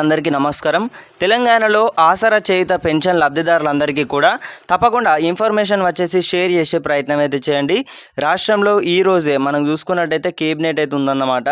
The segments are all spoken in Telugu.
అందరికీ నమస్కారం. తెలంగాణలో ఆసరా చేయుత పెన్షన్ లబ్ధిదారులందరికీ కూడా తప్పకుండా ఇన్ఫర్మేషన్ వచ్చేసి షేర్ చేసే ప్రయత్నం అయితే చేయండి. రాష్ట్రంలో ఈ రోజే మనం చూసుకున్నట్టయితే కేబినెట్ అయితే ఉందన్నమాట.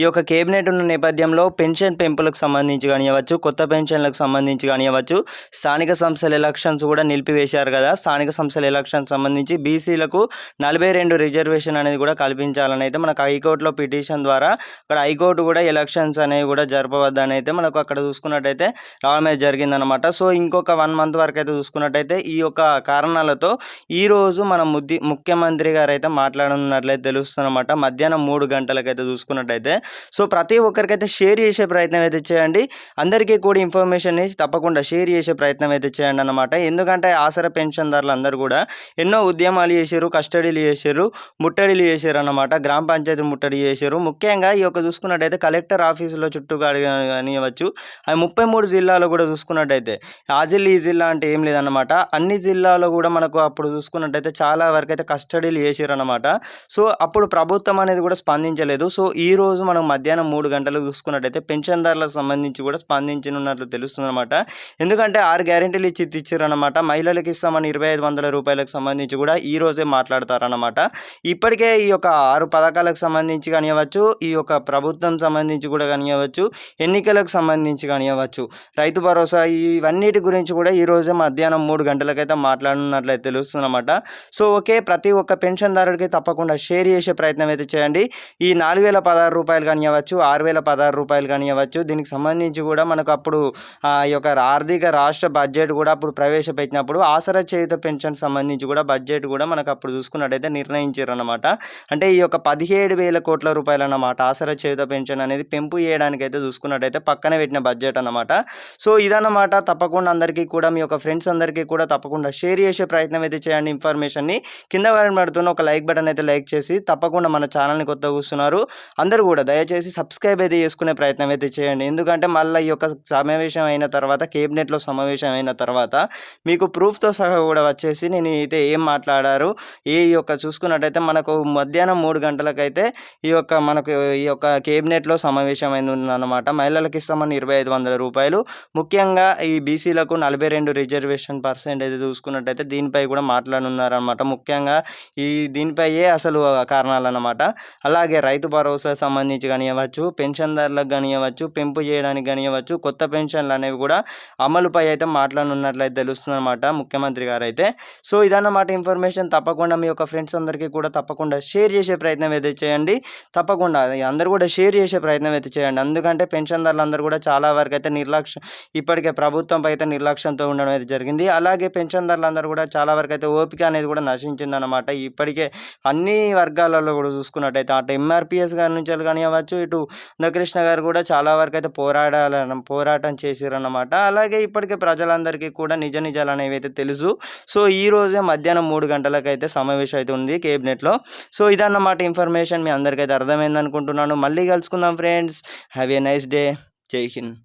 ఈ యొక్క కేబినెట్ ఉన్న నేపథ్యంలో పెన్షన్ పెంపులకు సంబంధించి కానివ్వచ్చు కొత్త పెన్షన్లకు సంబంధించి కానివ్వచ్చు స్థానిక సంస్థల ఎలక్షన్స్ కూడా నిలిపివేశారు కదా. స్థానిక సంస్థల ఎలక్షన్ సంబంధించి బీసీలకు నలభై రెండు రిజర్వేషన్ అనేది కూడా కల్పించాలని అయితే మనకు హైకోర్టులో పిటిషన్ ద్వారా అక్కడ హైకోర్టు కూడా ఎలక్షన్స్ అనేవి కూడా జరపవద్దని అయితే మనకు అక్కడ చూసుకున్నట్టయితే రావడం అయితే జరిగిందనమాట సో ఇంకొక వన్ మంత్ వరకు అయితే చూసుకున్నట్టయితే ఈ యొక్క కారణాలతో ఈ రోజు మన ముద్ది ముఖ్యమంత్రి గారు అయితే మాట్లాడనున్నట్లయితే తెలుస్తుందన్నమాట. మధ్యాహ్నం మూడు గంటలకైతే చూసుకున్నట్టయితే. సో ప్రతి ఒక్కరికైతే షేర్ చేసే ప్రయత్నం అయితే చేయండి. అందరికీ కూడా ఇన్ఫర్మేషన్ తప్పకుండా షేర్ చేసే ప్రయత్నం అయితే చేయండి అన్నమాట. ఎందుకంటే ఆసరా పెన్షన్దారులు అందరూ కూడా ఎన్నో ఉద్యమాలు చేశారు కస్టడీలు చేశారు ముట్టడిలు చేశారు అనమాట గ్రామ పంచాయతీ ముట్టడి చేశారు ముఖ్యంగా ఈ యొక్క చూసుకున్నట్టయితే కలెక్టర్ ఆఫీసులో చుట్టూ కాడి అవి ముప్పై మూడు జిల్లాలో కూడా చూసుకున్నట్టయితే. ఆ జిల్లా ఈ జిల్లా అంటే ఏం లేదన్నమాట. అన్ని జిల్లాలో కూడా మనకు అప్పుడు చూసుకున్నట్టయితే చాలా వరకు అయితే కస్టడీలు చేసారనమాట సో అప్పుడు ప్రభుత్వం అనేది కూడా స్పందించలేదు. సో ఈ రోజు మనం మధ్యాహ్నం మూడు గంటలకు చూసుకున్నట్టయితే పెన్షన్దారులకు సంబంధించి కూడా స్పందించనున్నట్లు తెలుస్తుందన్నమాట. ఎందుకంటే ఆరు గ్యారెంటీలు ఇచ్చి ఇచ్చారనమాట మహిళలకు ఇస్తామని ఇరవై ఐదు వందల రూపాయలకు సంబంధించి కూడా ఈ రోజే మాట్లాడతారనమాట ఇప్పటికే ఈ యొక్క ఆరు పథకాలకు సంబంధించి కానివ్వచ్చు ఈ యొక్క ప్రభుత్వం సంబంధించి కూడా కానివ్వచ్చు ఎన్నికలకు సంబంధించి కానివ్వచ్చు రైతు భరోసా ఇవన్నిటి గురించి కూడా ఈ రోజే మధ్యాహ్నం మూడు గంటలకైతే మాట్లాడనున్నట్లయితే తెలుస్తుందన్నమాట. సో ఓకే ప్రతి ఒక్క పెన్షన్దారుడికి తప్పకుండా షేర్ చేసే ప్రయత్నం అయితే చేయండి. ఈ నాలుగు వేల పదహారు రూపాయలు కానివ్వచ్చు ఆరు వేల పదహారు రూపాయలు కానివ్వచ్చు దీనికి సంబంధించి కూడా మనకు అప్పుడు ఈ యొక్క ఆర్థిక రాష్ట్ర బడ్జెట్ కూడా అప్పుడు ప్రవేశపెట్టినప్పుడు ఆసరా చేయుత పెన్షన్ సంబంధించి కూడా బడ్జెట్ కూడా మనకు అప్పుడు చూసుకున్నట్టయితే నిర్ణయించారు అనమాట అంటే ఈ యొక్క పదిహేడు వేల కోట్ల రూపాయలు అన్నమాట ఆసరా చేయుత పెన్షన్ అనేది పెంపు చేయడానికి అయితే చూసుకున్నట్టయితే పక్కన పెట్టిన బడ్జెట్ అన్నమాట. సో ఇదన్నమాట. తప్పకుండా అందరికీ కూడా మీ యొక్క ఫ్రెండ్స్ అందరికీ కూడా తప్పకుండా షేర్ చేసే ప్రయత్నం అయితే చేయండి ఇన్ఫర్మేషన్ని కింద వారిని పడుతున్న ఒక లైక్ బటన్ అయితే లైక్ చేసి తప్పకుండా మన ఛానల్ని కొత్త కూస్తున్నారు అందరూ కూడా దయచేసి సబ్స్క్రైబ్ అయితే చేసుకునే ప్రయత్నం అయితే చేయండి. ఎందుకంటే మళ్ళీ ఈ యొక్క సమావేశం అయిన తర్వాత కేబినెట్లో సమావేశం అయిన తర్వాత మీకు ప్రూఫ్తో సహా కూడా వచ్చేసి నేను అయితే ఏం మాట్లాడారు ఏ యొక్క చూసుకున్నట్టయితే మనకు మధ్యాహ్నం మూడు గంటలకైతే ఈ యొక్క మనకు ఈ యొక్క కేబినెట్లో సమావేశం అయింది ఉందన్నమాట మహిళలకు ఇస్తామని ఇరవై ఇరవై ఐదు వందల రూపాయలు. ముఖ్యంగా ఈ బీసీలకు నలభై రెండు రిజర్వేషన్ పర్సెంట్ అయితే చూసుకున్నట్టయితే దీనిపై కూడా మాట్లాడున్నారనమాట ముఖ్యంగా ఈ దీనిపైయే అసలు కారణాలు అన్నమాట అలాగే రైతు భరోసా సంబంధించి కానివ్వచ్చు పెన్షన్దారులకు కానివ్వచ్చు పెంపు చేయడానికి కానివ్వచ్చు కొత్త పెన్షన్లు అనేవి కూడా అమలుపై అయితే మాట్లాడనున్నట్లయితే తెలుస్తుందన్నమాట ముఖ్యమంత్రి గారు అయితే సో ఇదన్నమాట ఇన్ఫర్మేషన్. తప్పకుండా మీ యొక్క ఫ్రెండ్స్ అందరికీ కూడా తప్పకుండా షేర్ చేసే ప్రయత్నం అయితే చేయండి. తప్పకుండా అందరూ కూడా షేర్ చేసే ప్రయత్నం అయితే చేయండి. ఎందుకంటే పెన్షన్దారులు అందరూ కూడా చాలా చాలా వరకు అయితే నిర్లక్ష్యం ఇప్పటికే ప్రభుత్వంపై అయితే నిర్లక్ష్యంతో ఉండడం అయితే జరిగింది. అలాగే పెన్షన్దారులందరూ కూడా చాలా వరకు అయితే ఓపిక అనేది కూడా నశించిందనమాట ఇప్పటికే అన్ని వర్గాలలో కూడా చూసుకున్నట్టయితే అటు ఎంఆర్పిఎస్ గారి నుంచి కానివ్వచ్చు ఇటు కృష్ణ గారు కూడా చాలా వరకు అయితే పోరాడాల పోరాటం చేసిరన్నమాట. అలాగే ఇప్పటికే ప్రజలందరికీ కూడా నిజ నిజాలు అనేవి అయితే తెలుసు. సో ఈ రోజే మధ్యాహ్నం మూడు గంటలకైతే సమావేశం అయితే ఉంది కేబినెట్లో. సో ఇదన్నమాట ఇన్ఫర్మేషన్. మీ అందరికైతే అర్థమైంది అనుకుంటున్నాను మళ్ళీ కలుసుకుందాం friends. Have a nice day. taken